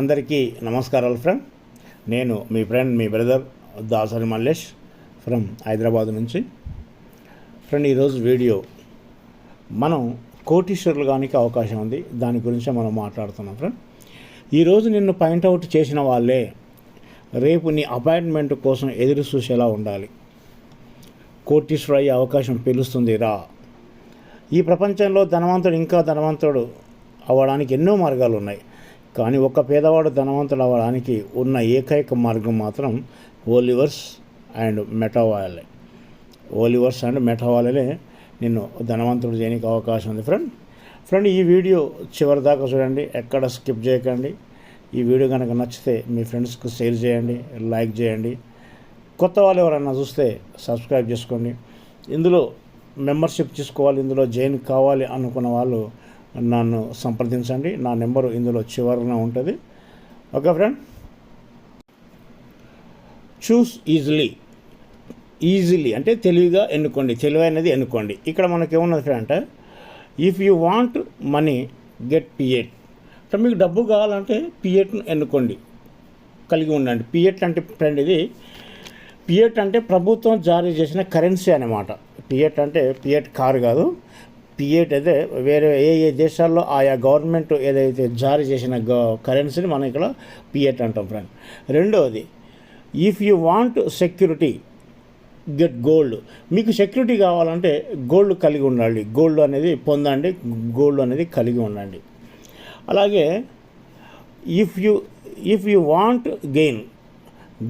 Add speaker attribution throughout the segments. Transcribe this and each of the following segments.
Speaker 1: అందరికీ నమస్కారాలు ఫ్రెండ్ నేను మీ ఫ్రెండ్ మీ బ్రదర్ దాసరి మల్లేష్ ఫ్రమ్ హైదరాబాద్ నుంచి. ఫ్రెండ్ ఈరోజు వీడియో మనం కోటీశ్వరులు కానికి అవకాశం ఉంది. దాని గురించి మనం మాట్లాడుతున్నాం ఫ్రెండ్ ఈరోజు నిన్ను పాయింట్అవుట్ చేసిన వాళ్ళే రేపు నీ అపాయింట్మెంట్ కోసం ఎదురు చూసేలా ఉండాలి. కోటీశ్వరు అయ్యే అవకాశం పిలుస్తుంది రా. ఈ ప్రపంచంలో ధనవంతుడు ఇంకా ధనవంతుడు అవ్వడానికి ఎన్నో మార్గాలు ఉన్నాయి కానీ ఒక పేదవాడు ధనవంతుడు అవ్వడానికి ఉన్న ఏకైక మార్గం మాత్రం ఓలివర్స్ అండ్ మెటావాలే. ఓలివర్స్ అండ్ మెటావాలే నిన్ను ధనవంతుడు చేయడానికి అవకాశం ఉంది ఫ్రెండ్. ఫ్రెండ్ ఈ వీడియో చివరి దాకా చూడండి ఎక్కడ స్కిప్ చేయకండి. ఈ వీడియో కనుక నచ్చితే మీ ఫ్రెండ్స్కి షేర్ చేయండి లైక్ చేయండి. కొత్త వాళ్ళు ఎవరైనా చూస్తే సబ్స్క్రైబ్ చేసుకోండి. ఇందులో మెంబర్షిప్ తీసుకోవాలి ఇందులో జాయిన్ కావాలి అనుకున్న వాళ్ళు నన్ను సంప్రదించండి. నా నెంబరు ఇందులో చివరన ఉంటుంది. Okay friend? Choose easily. Easily అంటే తెలివిగా ఎన్నుకోండి. తెలివైనది ఎన్నుకోండి. ఇక్కడ మనకి ఏమున్నది ఫ్రెండ్? అంటే if you want money get fiat అంటే మీకు డబ్బు కావాలంటే పిఎట్ను ఎన్నుకోండి. కలిగి ఉండండి. పిఎట్ అంటే ఫ్రెండ్ ఇది. పిఎట్ అంటే ప్రభుత్వం జారీ చేసిన కరెన్సీ అనమాట పిఎట్ అంటే పిఎట్ కారు కాదు. పిఎట్ అయితే వేరే ఏ ఏ దేశాల్లో ఆయా గవర్నమెంట్ ఏదైతే జారీ చేసిన కరెన్సీని మనం ఇక్కడ పిఎట్ అంటాం ఫ్రెండ్. రెండవది if you want security get gold మీకు సెక్యూరిటీ కావాలంటే గోల్డ్ కలిగి ఉండాలి. గోల్డ్ అనేది పొందండి గోల్డ్ అనేది కలిగి ఉండండి. అలాగే if you if you want gain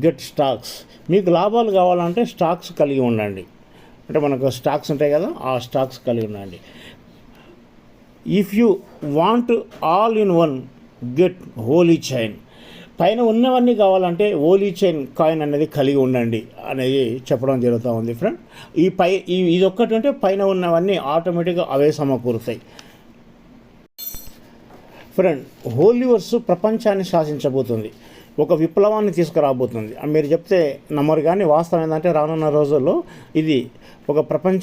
Speaker 1: get stocks మీకు లాభాలు కావాలంటే స్టాక్స్ కలిగి ఉండండి. అంటే మనకు స్టాక్స్ ఉంటాయి కదా ఆ స్టాక్స్ కలిగి ఉండండి. If you want all in one get holy chain పైన ఉన్నవన్నీ కావాలంటే ఓలీ చైన్ కాయిన్ అనేది కలిగి ఉండండి అనేది చెప్పడం జరుగుతూ ఉంది ఫ్రెండ్ ఈ పై ఈ ఇది ఒక్కటి అంటే పైన ఉన్నవన్నీ ఆటోమేటిక్గా అవే సమకూరుతాయి. ఫ్రెండ్ హోలీవర్స్ ప్రపంచాన్ని శాసించబోతుంది. ఒక విప్లవాన్ని తీసుకురాబోతుంది. మీరు చెప్తే నమ్మరు కానీ వాస్తవం ఏంటంటే రానున్న రోజుల్లో ఇది ఒక ప్రపంచ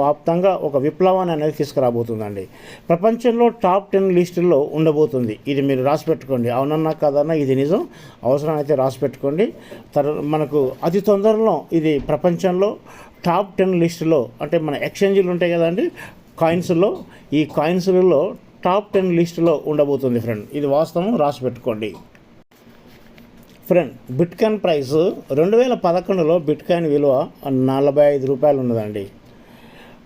Speaker 1: వ్యాప్తంగా ఒక విప్లవాన్ని అనేది తీసుకురాబోతుందండి. ప్రపంచంలో టాప్ టెన్ లిస్టుల్లో ఉండబోతుంది. ఇది మీరు రాసి పెట్టుకోండి. అవునన్నా కాదన్నా ఇది నిజం. అవసరమైతే రాసి పెట్టుకోండి. తర్ మనకు అతి తొందరలో ఇది ప్రపంచంలో టాప్ టెన్ లిస్టులో అంటే మన ఎక్స్చేంజీలు ఉంటాయి కదండి. కాయిన్స్లో ఈ కాయిన్స్లలో టాప్ టెన్ లిస్టులో ఉండబోతుంది ఫ్రెండ్. ఇది వాస్తవం. రాసి పెట్టుకోండి. ఫ్రెండ్ బిట్కాయిన్ ప్రైస్ రెండు వేల పదకొండులో బిట్కాయిన్ విలువ నలభై ఐదు రూపాయలు ఉన్నదండి.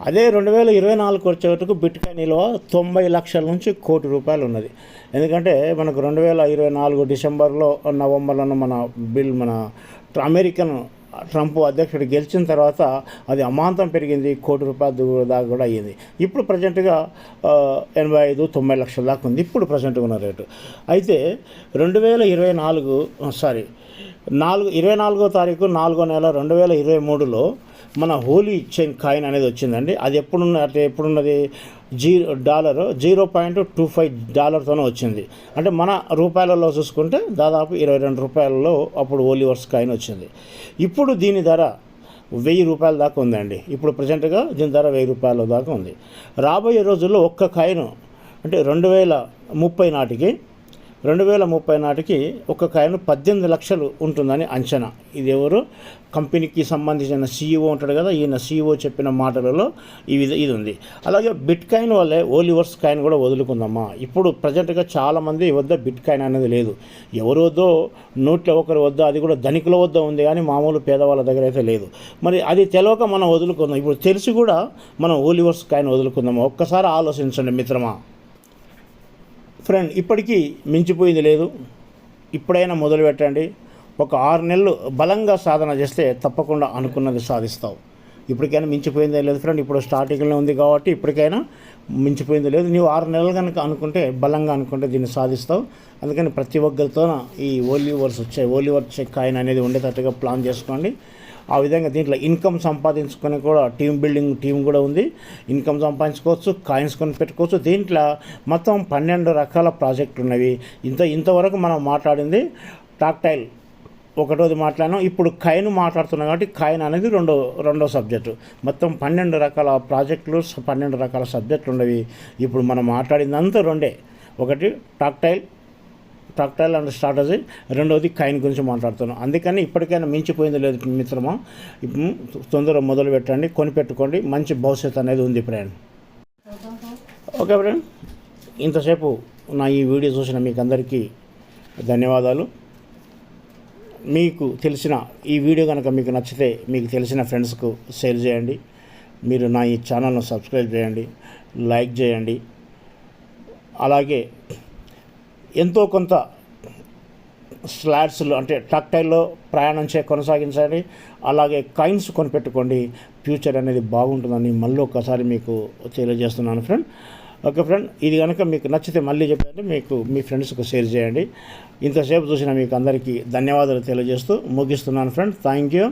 Speaker 1: అదే రెండు వేల ఇరవై నాలుగు వచ్చేటకు బిట్కాయిన్ విలువ తొంభై లక్షల నుంచి కోటి రూపాయలు ఉన్నది. ఎందుకంటే మనకు రెండు వేల ఇరవై నాలుగు డిసెంబర్లో నవంబర్లో మన బిల్ మన అమెరికన్ ట్రంప్ అధ్యక్షుడు గెలిచిన తర్వాత అది అమాంతం పెరిగింది కోటి రూపాయల దాకా కూడా అయ్యింది. ఇప్పుడు ప్రజెంట్గా ఎనభై ఐదు తొంభై లక్షల దాకా ఉంది. ఇప్పుడు ప్రజెంట్గా ఉన్న రేటు. అయితే రెండు వేల ఇరవై నాలుగు సారీ నాలుగు ఇరవై నాలుగో తారీఖు నాలుగో నెల రెండు వేల ఇరవై మూడులో మన హోలీ చైన్ కాయిన్ అనేది వచ్చిందండి. అది ఎప్పుడున్న అంటే ఎప్పుడున్నది? Zero dollar zero point two five డాలర్తోనే వచ్చింది. అంటే మన రూపాయలలో చూసుకుంటే దాదాపు ఇరవై రెండు రూపాయలలో అప్పుడు ఓలివర్స్ కాయిన్ వచ్చింది. ఇప్పుడు దీని ధర వెయ్యి రూపాయల దాకా ఉందండి. ఇప్పుడు ప్రజెంట్గా దీని ధర వెయ్యి రూపాయల దాకా ఉంది. రాబోయే రోజుల్లో ఒక్క కాయిన్ అంటే రెండు వేల ముప్పై నాటికి రెండు వేల ముప్పై నాటికి ఒక కాయిన్ పద్దెనిమిది లక్షలు ఉంటుందని అంచనా. ఇది ఎవరు కంపెనీకి సంబంధించిన సీఈఓ ఉంటాడు కదా ఈయన సీఈఓ చెప్పిన మాటలలో ఇది ఇది ఉంది. అలాగే బిట్ కాయిన్ వల్లే ఓలివర్స్ కాయిన్ కూడా వదులుకుందమ్మా. ఇప్పుడు ప్రజెంట్గా చాలామంది వద్ద బిట్ కాయిన్ అనేది లేదు. ఎవరోదో నోట్ల ఒకరి వద్ద అది కూడా ధనికుల వద్ద ఉంది కానీ మామూలు పేదవాళ్ళ దగ్గర అయితే లేదు. మరి అది తెలియక మనం వదులుకుందాం. ఇప్పుడు తెలిసి కూడా మనం ఓలివర్స్ కాయిన్ వదులుకుందామా? ఒక్కసారి ఆలోచించండి మిత్రమా. ఫ్రెండ్ ఇప్పటికీ మించిపోయింది లేదు. ఇప్పుడైనా మొదలు పెట్టండి. ఒక ఆరు నెలలు బలంగా సాధన చేస్తే తప్పకుండా అనుకున్నది సాధిస్తావు. ఇప్పటికైనా మించిపోయిందే లేదు ఫ్రెండ్ ఇప్పుడు స్టార్టింగ్లో ఉంది కాబట్టి ఇప్పటికైనా మించిపోయింది లేదు. నీవు ఆరు నెలలు కనుక అనుకుంటే బలంగా అనుకుంటే దీన్ని సాధిస్తావు. అందుకని ప్రతి ఒక్కరితోన ఈ ఓలివర్స్ వచ్చే ఓలివర్ చెక్ కాయిన్ అనేది ఉండేటట్టుగా ప్లాన్ చేసుకోండి. ఆ విధంగా దీంట్లో ఇన్కమ్ సంపాదించుకొని కూడా టీం బిల్డింగ్ టీం కూడా ఉంది. ఇన్కమ్ సంపాదించుకోవచ్చు కాయిన్స్ కొని పెట్టుకోవచ్చు. దీంట్లో మొత్తం పన్నెండు రకాల ప్రాజెక్టులు ఉన్నవి. ఇంత ఇంతవరకు మనం మాట్లాడింది టాక్టైల్ ఒకటోది మాట్లాడినాం. ఇప్పుడు కైన్ మాట్లాడుతున్నాం కాబట్టి కైన్ అనేది రెండో రెండో సబ్జెక్టు. మొత్తం పన్నెండు రకాల ప్రాజెక్టులు పన్నెండు రకాల సబ్జెక్టులు ఉన్నవి. ఇప్పుడు మనం మాట్లాడిందంతా రెండే. ఒకటి టాక్టైల్ టాక్టైల్ అండ్ స్ట్రాటజీ. రెండవది కాయిన్ గురించి మాట్లాడుతున్నాను అందుకని ఇప్పటికైనా మించిపోయింది లేదు మిత్రమా? తొందరగా మొదలు పెట్టండి కొనిపెట్టుకోండి మంచి భవిష్యత్తు అనేది ఉంది ఫ్రెండ్ ఓకే ఫ్రెండ్ ఇంతసేపు నా ఈ వీడియో చూసిన మీకు అందరికీ ధన్యవాదాలు. మీకు తెలిసిన ఈ వీడియో కనుక మీకు నచ్చితే మీకు తెలిసిన ఫ్రెండ్స్కు షేర్ చేయండి. మీరు నా ఈ ఛానల్ను సబ్స్క్రైబ్ చేయండి లైక్ చేయండి. అలాగే ఎంతో కొంత స్లాడ్స్లో అంటే టక్టైల్లో ప్రయాణం చే కొనసాగించండి అలాగే కాయిన్స్ కొనిపెట్టుకోండి. ఫ్యూచర్ అనేది బాగుంటుందని మళ్ళీ ఒక్కసారి మీకు తెలియజేస్తున్నాను ఫ్రెండ్. ఓకే ఫ్రెండ్ ఇది కనుక మీకు నచ్చితే మళ్ళీ చెప్పండి. మీకు మీ ఫ్రెండ్స్కి షేర్ చేయండి. ఇంతసేపు చూసిన మీకు అందరికీ ధన్యవాదాలు తెలియజేస్తూ ముగిస్తున్నాను ఫ్రెండ్. Thank you.